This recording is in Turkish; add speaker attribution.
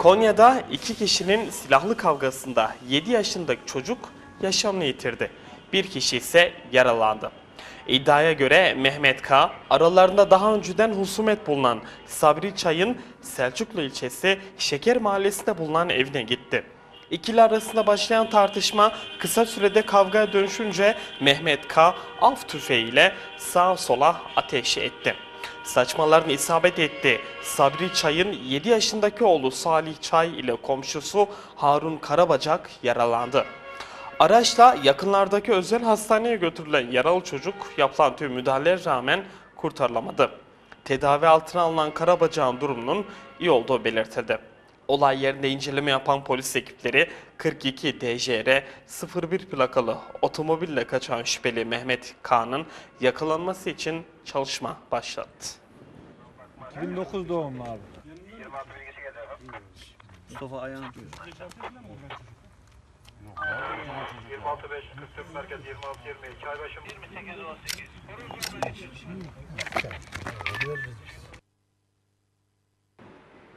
Speaker 1: Konya'da iki kişinin silahlı kavgasında 7 yaşındaki çocuk yaşamını yitirdi. Bir kişi ise yaralandı. İddiaya göre Mehmet K. aralarında daha önceden husumet bulunan Sabri Çay'ın Selçuklu ilçesi Şeker Mahallesi'nde bulunan evine gitti. İkili arasında başlayan tartışma kısa sürede kavgaya dönüşünce Mehmet K. av tüfeğiyle sağa sola ateş etti. Saçmaların isabet etti. Sabri Çay'ın 7 yaşındaki oğlu Salih Çay ile komşusu Harun Karabacak yaralandı. Araçla yakınlardaki özel hastaneye götürülen yaralı çocuk yapılan tüm müdahalelere rağmen kurtarılamadı. Tedavi altına alınan Karabacak'ın durumunun iyi olduğu belirtildi. Olay yerinde inceleme yapan polis ekipleri 42 DJR 01 plakalı otomobille kaçan şüpheli Mehmet K'nın yakalanması için çalışma başlattı.
Speaker 2: 2009 doğumlu abi.
Speaker 3: Mustafa ayağını diyor.
Speaker 4: 26 5 44 merkez 26 20 çaybaşı 28 18